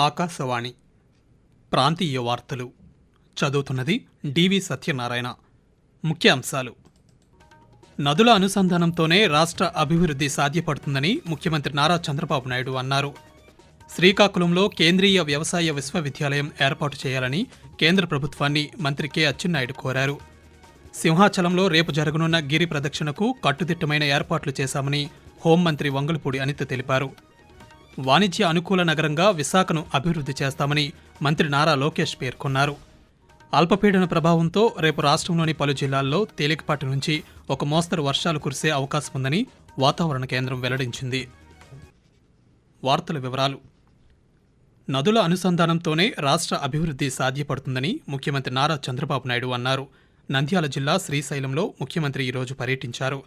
ఆకాశవాణి. ప్రాంతీయ వార్తలు. చదువుతున్నది డివి సత్యనారాయణ. ముఖ్యాంశాలు. నదుల అనుసంధానంతోనే రాష్ట్ర అభివృద్ధి సాధ్యపడుతుందని ముఖ్యమంత్రి నారా చంద్రబాబు నాయుడు అన్నారు. శ్రీకాకుళంలో కేంద్రీయ వ్యవసాయ విశ్వవిద్యాలయం ఏర్పాటు చేయాలని కేంద్ర ప్రభుత్వాన్ని మంత్రి కె. అచ్చెన్నాయుడు కోరారు. సింహాచలంలో రేపు జరగనున్న గిరి ప్రదక్షిణకు కట్టుదిట్టమైన ఏర్పాట్లు చేశామని హోంమంత్రి వంగలపూడి అనిత తెలిపారు. వాణిజ్య అనుకూల నగరంగా విశాఖను అభివృద్ధి చేస్తామని మంత్రి నారా లోకేష్ పేర్కొన్నారు. అల్పపీడన ప్రభావంతో రేపు రాష్ట్రంలోని పలు జిల్లాల్లో తేలికపాటి నుంచి ఒక మోస్తరు వర్షాలు కురిసే అవకాశం ఉందని వాతావరణ కేంద్రం వెల్లడించింది. వార్తల వివరాలు. నదుల అనుసంధానంతోనే రాష్ట్ర అభివృద్ధి సాధ్యపడుతుందని ముఖ్యమంత్రి నారా చంద్రబాబు నాయుడు అన్నారు. నంద్యాల జిల్లా శ్రీశైలంలో ముఖ్యమంత్రి ఈరోజు పర్యటించారు.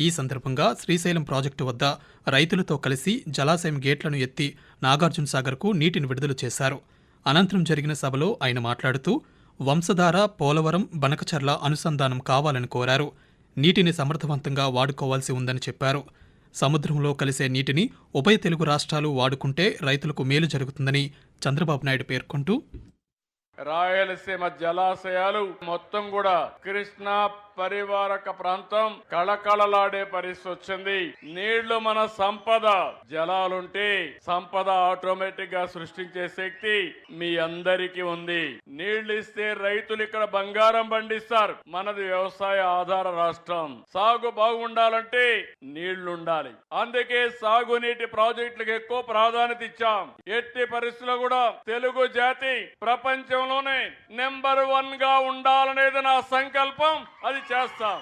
ఈ సందర్భంగా శ్రీశైలం ప్రాజెక్టు వద్ద రైతులతో కలిసి జలాశయం గేట్లను ఎత్తి నాగార్జున సాగర్కు నీటిని విడుదల చేశారు. అనంతరం జరిగిన సభలో ఆయన మాట్లాడుతూ వంశధార పోలవరం బనకచర్ల అనుసంధానం కావాలని కోరారు. నీటిని సమర్థవంతంగా వాడుకోవాల్సి ఉందని చెప్పారు. సముద్రంలో కలిసే నీటిని ఉభయ తెలుగు రాష్ట్రాలు వాడుకుంటే రైతులకు మేలు జరుగుతుందని చంద్రబాబు నాయుడు పేర్కొంటూ రాయలసీమ జలాశయాలు మొత్తం కూడా కృష్ణా పరివారక ప్రాంతం కళకళలాడే పరిస్థితి వచ్చింది నీళ్ళు మన సంపద. జలాలుంటే సంపద ఆటోమేటిక్గా సృష్టించే శక్తి మీ అందరికీ ఉంది. నీళ్ళు ఇస్తే రైతులు ఇక్కడ బంగారం పండిస్తారు. మనది వ్యవసాయ ఆధార రాష్ట్రం. సాగు బాగుండాలంటే నీళ్ళుండాలి. అందుకే సాగునీటి ప్రాజెక్టులకు ఎక్కువ ప్రాధాన్యత ఇచ్చాం. ఎట్టి పరిస్థితుల్లో కూడా తెలుగు జాతి ప్రపంచంలోనే నెంబర్ వన్గా ఉండాలనేది నా సంకల్పం. అది చేస్తాం.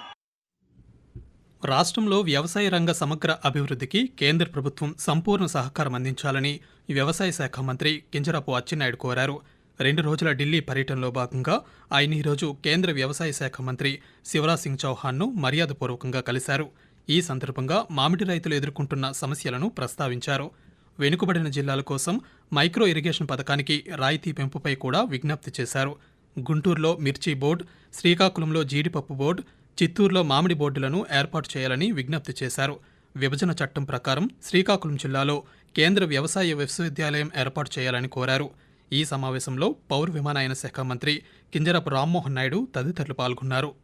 రాష్ట్రంలో వ్యవసాయ రంగ సమగ్ర అభివృద్ధికి కేంద్ర ప్రభుత్వం సంపూర్ణ సహకారం అందించాలని వ్యవసాయ శాఖ మంత్రి కింజరాపు అచ్చెన్నాయుడు కోరారు. రెండు రోజుల ఢిల్లీ పర్యటనలో భాగంగా ఆయన ఈరోజు కేంద్ర వ్యవసాయ శాఖ మంత్రి శివరాజ్ సింగ్ చౌహాన్ను మర్యాదపూర్వకంగా కలిశారు. ఈ సందర్భంగా మామిడి రైతులు ఎదుర్కొంటున్న సమస్యలను ప్రస్తావించారు. వెనుకబడిన జిల్లాల కోసం మైక్రో ఇరిగేషన్ పథకానికి రాయితీ పెంపుపై కూడా విజ్ఞప్తి చేశారు. గుంటూరులో మిర్చి బోర్డు శ్రీకాకుళంలో జీడిపప్పు బోర్డు చిత్తూరులో మామిడి బోర్డులను ఏర్పాటు చేయాలని విజ్ఞప్తి చేశారు. విభజన చట్టం ప్రకారం శ్రీకాకుళం జిల్లాలో కేంద్ర వ్యవసాయ విశ్వవిద్యాలయం ఏర్పాటు చేయాలని కోరారు. ఈ సమావేశంలో పౌర విమానయాన శాఖ మంత్రి కింజరపు రామ్మోహన్ నాయుడు తదితరులు పాల్గొన్నారు.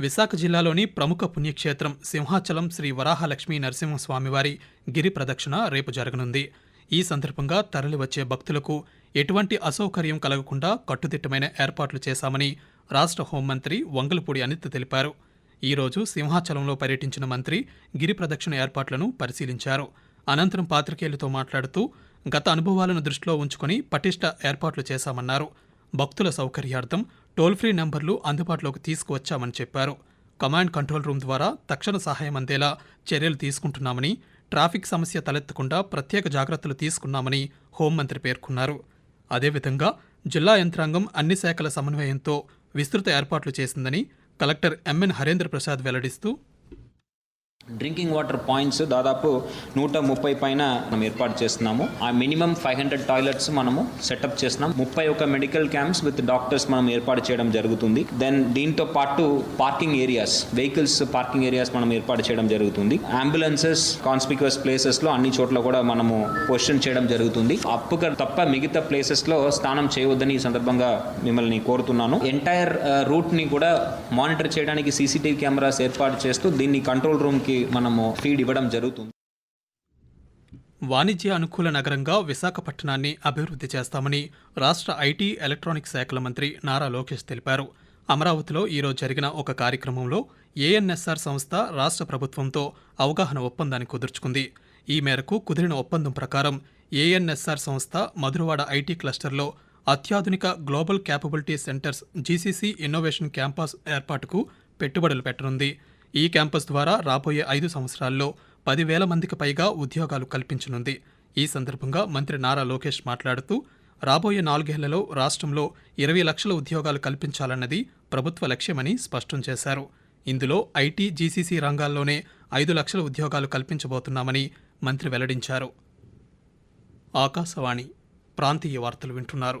విశాఖ జిల్లాలోని ప్రముఖ పుణ్యక్షేత్రం సింహాచలం శ్రీ వరాహలక్ష్మీ నరసింహస్వామివారి గిరి ప్రదక్షిణ రేపు జరగనుంది. ఈ సందర్భంగా తరలివచ్చే భక్తులకు ఎటువంటి అసౌకర్యం కలగకుండా కట్టుదిట్టమైన ఏర్పాట్లు చేశామని రాష్ట్ర హోంమంత్రి వంగలపూడి అనిత్ తెలిపారు. ఈరోజు సింహాచలంలో పర్యటించిన మంత్రి గిరి ప్రదక్షిణ ఏర్పాట్లను పరిశీలించారు. అనంతరం పాత్రికేయులతో మాట్లాడుతూ గత అనుభవాలను దృష్టిలో ఉంచుకొని పటిష్ట ఏర్పాట్లు చేశామన్నారు. భక్తుల సౌకర్యార్థం టోల్ ఫ్రీ నంబర్లు అందుబాటులోకి తీసుకువచ్చామని చెప్పారు. కమాండ్ కంట్రోల్ రూమ్ ద్వారా తక్షణ సహాయం అందేలా చర్యలు తీసుకుంటున్నామని ట్రాఫిక్ సమస్య తలెత్తకుండా ప్రత్యేక జాగ్రత్తలు తీసుకున్నామని హోంమంత్రి పేర్కొన్నారు. అదేవిధంగా జిల్లా యంత్రాంగం అన్ని శాఖల సమన్వయంతో విస్తృత ఏర్పాట్లు చేసిందని కలెక్టర్ ఎంఎన్ హరేంద్ర ప్రసాద్ వెల్లడిస్తూ డ్రింకింగ్ వాటర్ పాయింట్స్ దాదాపు నూట ముప్పై పైన మనం ఏర్పాటు చేస్తున్నాము. ఆ మినిమం ఫైవ్ హండ్రెడ్ టాయిలెట్స్ మనము సెటప్ చేస్తున్నాం. ముప్పై ఒక మెడికల్ క్యాంప్స్ విత్ డాక్టర్స్ మనం ఏర్పాటు చేయడం జరుగుతుంది. దెన్ దీంతో పాటు parking areas vehicles parking areas మనం ఏర్పాటు చేయడం జరుగుతుంది. అంబులెన్సెస్ కాన్స్పిక్యువస్ ప్లేసెస్లో అన్ని చోట్ల కూడా మనము క్వశ్చన్ చేయడం జరుగుతుంది. అప్పుగా తప్ప మిగతా ప్లేసెస్లో స్నానం చేయవద్దని ఈ సందర్భంగా మిమ్మల్ని కోరుతున్నాను. ఎంటైర్ రూట్ uh, ని కూడా మానిటర్ చేయడానికి సీసీటీవీ కెమెరాస్ ఏర్పాటు చేస్తూ దీన్ని కంట్రోల్ రూమ్ వారికి మనము ఫీడ్ ఇవ్వడం జరుగుతుంది. వాణిజ్య అనుకూల నగరంగా విశాఖపట్నాన్ని అభివృద్ధి చేస్తామని రాష్ట్ర ఐటీ ఎలక్ట్రానిక్ శాఖల మంత్రి నారా లోకేష్ తెలిపారు. అమరావతిలో ఈరోజు జరిగిన ఒక కార్యక్రమంలో ఏఎన్ఎస్ఆర్ సంస్థ రాష్ట్ర ప్రభుత్వంతో అవగాహన ఒప్పందాన్ని కుదుర్చుకుంది. ఈ మేరకు కుదిరిన ఒప్పందం ప్రకారం ఏఎన్ఎస్ఆర్ సంస్థ మధురవాడ ఐటీ క్లస్టర్లో అత్యాధునిక global capability centres GCC innovation campus ఏర్పాటుకు పెట్టుబడులు పెట్టనుంది. ఈ క్యాంపస్ ద్వారా రాబోయే ఐదు సంవత్సరాల్లో పదివేల మందికి పైగా ఉద్యోగాలు కల్పించనుంది. ఈ సందర్భంగా మంత్రి నారా లోకేష్ మాట్లాడుతూ రాబోయే నాలుగేళ్ళలో రాష్ట్రంలో ఇరవై లక్షల ఉద్యోగాలు కల్పించాలన్నది ప్రభుత్వ లక్ష్యమని స్పష్టం చేశారు. ఇందులో ఐటీ జీసీసీ రంగాల్లోనే ఐదు లక్షల ఉద్యోగాలు కల్పించబోతున్నామని మంత్రి వెల్లడించారు. ఆకాశవాణి ప్రాంతీయ వార్తలు వింటున్నారు.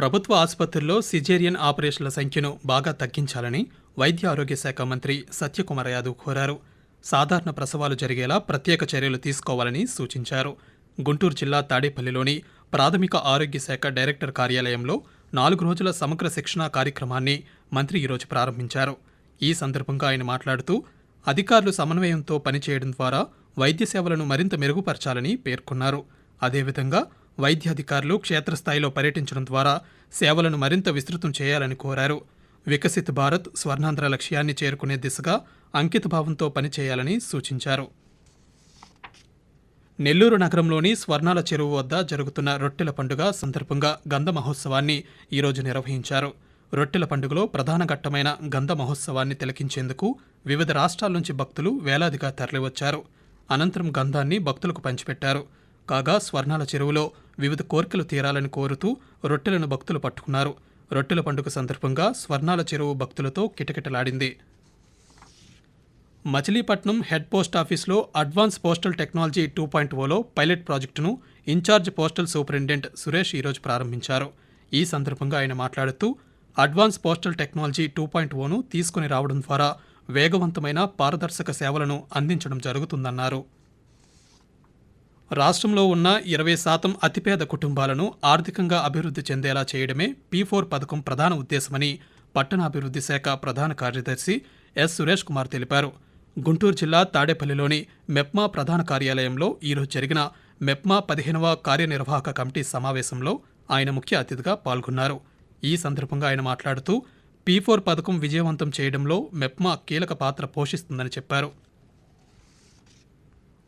ప్రభుత్వ ఆసుపత్రుల్లో సిజేరియన్ ఆపరేషన్ల సంఖ్యను బాగా తగ్గించాలని వైద్య ఆరోగ్య శాఖ మంత్రి సత్యకుమార్ యాదవ్ కోరారు. సాధారణ ప్రసవాలు జరిగేలా ప్రత్యేక చర్యలు తీసుకోవాలని సూచించారు. గుంటూరు జిల్లా తాడేపల్లిలోని ప్రాథమిక ఆరోగ్య శాఖ డైరెక్టర్ కార్యాలయంలో నాలుగు రోజుల సమగ్ర శిక్షణా కార్యక్రమాన్ని మంత్రి ఈరోజు ప్రారంభించారు. ఈ సందర్భంగా ఆయన మాట్లాడుతూ అధికారులు సమన్వయంతో పనిచేయడం ద్వారా వైద్య సేవలను మరింత మెరుగుపరచాలని పేర్కొన్నారు. అదేవిధంగా వైద్యాధికారులు క్షేత్రస్థాయిలో పర్యటించడం ద్వారా సేవలను మరింత విస్తృతం చేయాలని కోరారు. వికసిత్ భారత్ స్వర్ణాంధ్ర లక్ష్యాన్ని చేరుకునే దిశగా అంకితభావంతో పనిచేయాలని సూచించారు. నెల్లూరు నగరంలోని స్వర్ణాల చెరువు వద్ద జరుగుతున్న రొట్టెల పండుగ సందర్భంగా గంధ మహోత్సవాన్ని ఈరోజు నిర్వహించారు. రొట్టెల పండుగలో ప్రధాన ఘట్టమైన గంధ మహోత్సవాన్ని తిలకించేందుకు వివిధ రాష్ట్రాల నుంచి భక్తులు వేలాదిగా తరలివచ్చారు. అనంతరం గంధాన్ని భక్తులకు పంచిపెట్టారు. కాగా స్వర్ణాల చెరువులో వివిధ కోరికలు తీరాలని కోరుతూ రొట్టెలను భక్తులు పట్టుకున్నారు. రొట్టెల పండుగ సందర్భంగా స్వర్ణాల చెరువు భక్తులతో కిటకిటలాడింది. మచిలీపట్నం హెడ్ పోస్ట్ ఆఫీస్లో advance postal technology two point Ola pilot ప్రాజెక్టును ఇన్ఛార్జ్ పోస్టల్ సూపరింటెండెంట్ సురేష్ ఈరోజు ప్రారంభించారు. ఈ సందర్భంగా ఆయన మాట్లాడుతూ advance postal technology two point own తీసుకుని రావడం ద్వారా వేగవంతమైన పారదర్శక సేవలను అందించడం జరుగుతుందన్నారు. రాష్ట్రంలో ఉన్న ఇరవై శాతం అతిపేద కుటుంబాలను ఆర్థికంగా అభివృద్ధి చెందేలా చేయడమే పీ ఫోర్ పథకం ప్రధాన ఉద్దేశమని పట్టణాభివృద్ధి శాఖ ప్రధాన కార్యదర్శి ఎస్. సురేష్ కుమార్ తెలిపారు. గుంటూరు జిల్లా తాడేపల్లిలోని మెప్మా ప్రధాన కార్యాలయంలో ఈరోజు జరిగిన మెప్మా పదిహేనవ కార్యనిర్వాహక కమిటీ సమావేశంలో ఆయన ముఖ్య అతిథిగా పాల్గొన్నారు. ఈ సందర్భంగా ఆయన మాట్లాడుతూ పీ ఫోర్ పథకం విజయవంతం చేయడంలో మెప్మా కీలక పాత్ర పోషిస్తుందని చెప్పారు.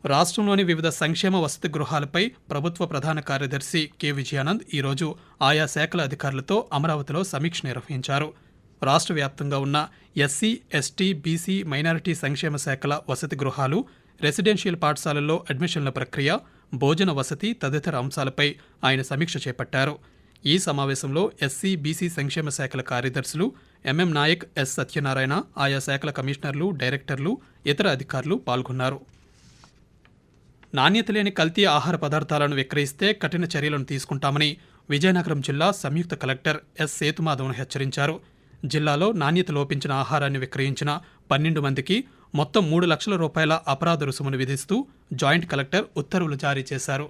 రాష్ట్రంలోని వివిధ సంక్షేమ వసతి గృహాలపై ప్రభుత్వ ప్రధాన కార్యదర్శి కె విజయానంద్ ఈరోజు ఆయా శాఖల అధికారులతో అమరావతిలో సమీక్ష నిర్వహించారు. రాష్ట్ర వ్యాప్తంగా ఉన్న ఎస్సీ ఎస్టీ బీసీ మైనారిటీ సంక్షేమ శాఖల వసతి గృహాలు రెసిడెన్షియల్ పాఠశాలల్లో అడ్మిషన్ల ప్రక్రియ భోజన వసతి తదితర అంశాలపై ఆయన సమీక్ష చేపట్టారు. ఈ సమావేశంలో ఎస్సీ బీసీ సంక్షేమ శాఖల కార్యదర్శులు ఎంఎం నాయక్ ఎస్ సత్యనారాయణ ఆయా శాఖల కమిషనర్లు డైరెక్టర్లు ఇతర అధికారులు పాల్గొన్నారు. నాణ్యత లేని కల్తీ ఆహార పదార్థాలను విక్రయిస్తే కఠిన చర్యలను తీసుకుంటామని విజయనగరం జిల్లా సంయుక్త కలెక్టర్ ఎస్. సేతుమాధవన్ హెచ్చరించారు. జిల్లాలో నాణ్యత లోపించిన ఆహారాన్ని విక్రయించిన పన్నెండు మందికి మొత్తం మూడు లక్షల రూపాయల అపరాధ రుసుమును విధిస్తూ జాయింట్ కలెక్టర్ ఉత్తర్వులు జారీ చేశారు.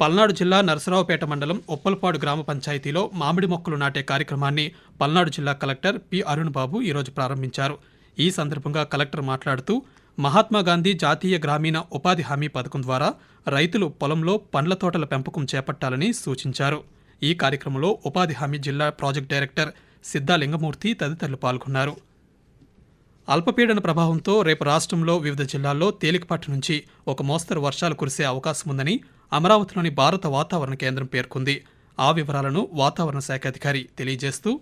పల్నాడు జిల్లా నరసరావుపేట మండలం ఉప్పలపాడు గ్రామ పంచాయతీలో మామిడి మొక్కలు నాటే కార్యక్రమాన్ని పల్నాడు జిల్లా కలెక్టర్ పి. అరుణ్ బాబు ఈరోజు ప్రారంభించారు. ఈ సందర్భంగా కలెక్టర్ మాట్లాడుతూ మహాత్మాగాంధీ జాతీయ గ్రామీణ ఉపాధి హామీ పథకం ద్వారా రైతులు పొలంలో పండ్ల తోటల పెంపకం చేపట్టాలని సూచించారు. ఈ కార్యక్రమంలో ఉపాధి హామీ జిల్లా ప్రాజెక్ట్ డైరెక్టర్ సిద్ధా లింగమూర్తి తదితరులు పాల్గొన్నారు. అల్పపీడన ప్రభావంతో రేపు రాష్ట్రంలో వివిధ జిల్లాల్లో తేలికపాటి నుంచి ఒక మోస్తరు వర్షాలు కురిసే అవకాశం ఉందని అమరావతిలోని భారత వాతావరణ కేంద్రం పేర్కొంది. ఆ వివరాలను వాతావరణ శాఖ అధికారి తెలియజేస్తూ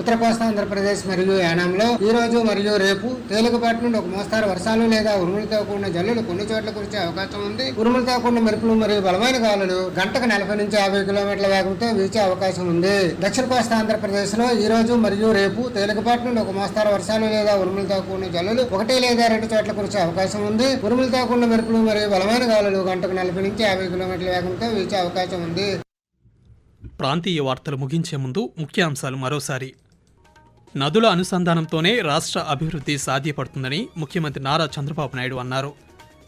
ఉత్తర కోస్తా ఆంధ్రప్రదేశ్ మరియు యానాంలో ఈ రోజు మరియు రేపు తేలికపాటి నుండి ఒక మోస్తారు వర్షాలు లేదా ఉరుములతో కూడిన జల్లులు కొన్ని చోట్ల కురిసే అవకాశం ఉంది. ఉరుములతో కూడిన మెరుపులు మరియు బలమైన గాలులు గంటకు నలభై నుంచి యాభై కిలోమీటర్ల వేగంతో వీచే అవకాశం ఉంది. దక్షిణ కోస్తా ఆంధ్రప్రదేశ్లో ఈ రోజు మరియు రేపు తేలికపాటి నుండి ఒక మోస్తారు వర్షాలు లేదా ఉరుములతో కూడిన జల్లులు ఒకటి లేదా రెండు చోట్ల కురిసే అవకాశం ఉంది. ఉరుములతో కూడిన మెరుపులు మరియు బలమైన గాలులు గంటకు నలభై నుంచి యాభై కిలోమీటర్ల వేగంతో వీచే అవకాశం ఉంది. ప్రాంతీయ వార్తలు ముగించే ముందు ముఖ్యాంశాలు మరోసారి. నదుల అనుసంధానంతోనే రాష్ట్ర అభివృద్ధి సాధ్యపడుతుందని ముఖ్యమంత్రి నారా చంద్రబాబు నాయుడు అన్నారు.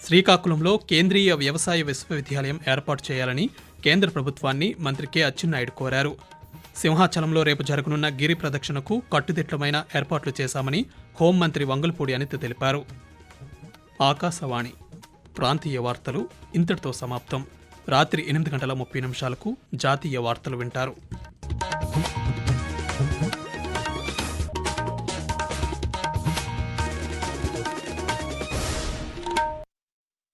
శ్రీకాకుళంలో కేంద్రీయ వ్యవసాయ విశ్వవిద్యాలయం ఏర్పాటు చేయాలని కేంద్ర ప్రభుత్వాన్ని మంత్రి కె. అచ్చెన్నాయుడు కోరారు. సింహాచలంలో రేపు జరగనున్న గిరి ప్రదక్షిణకు కట్టుదిట్టమైన ఏర్పాట్లు చేశామని హోంమంత్రి వంగల్పూడి అనిత తెలిపారు. ఆకాశవాణి ప్రాంతీయ వార్తలు ఇంతటితో సమాప్తం. రాత్రి ఎనిమిది గంటల ముప్పై నిమిషాలకు జాతీయ వార్తలు వింటారు.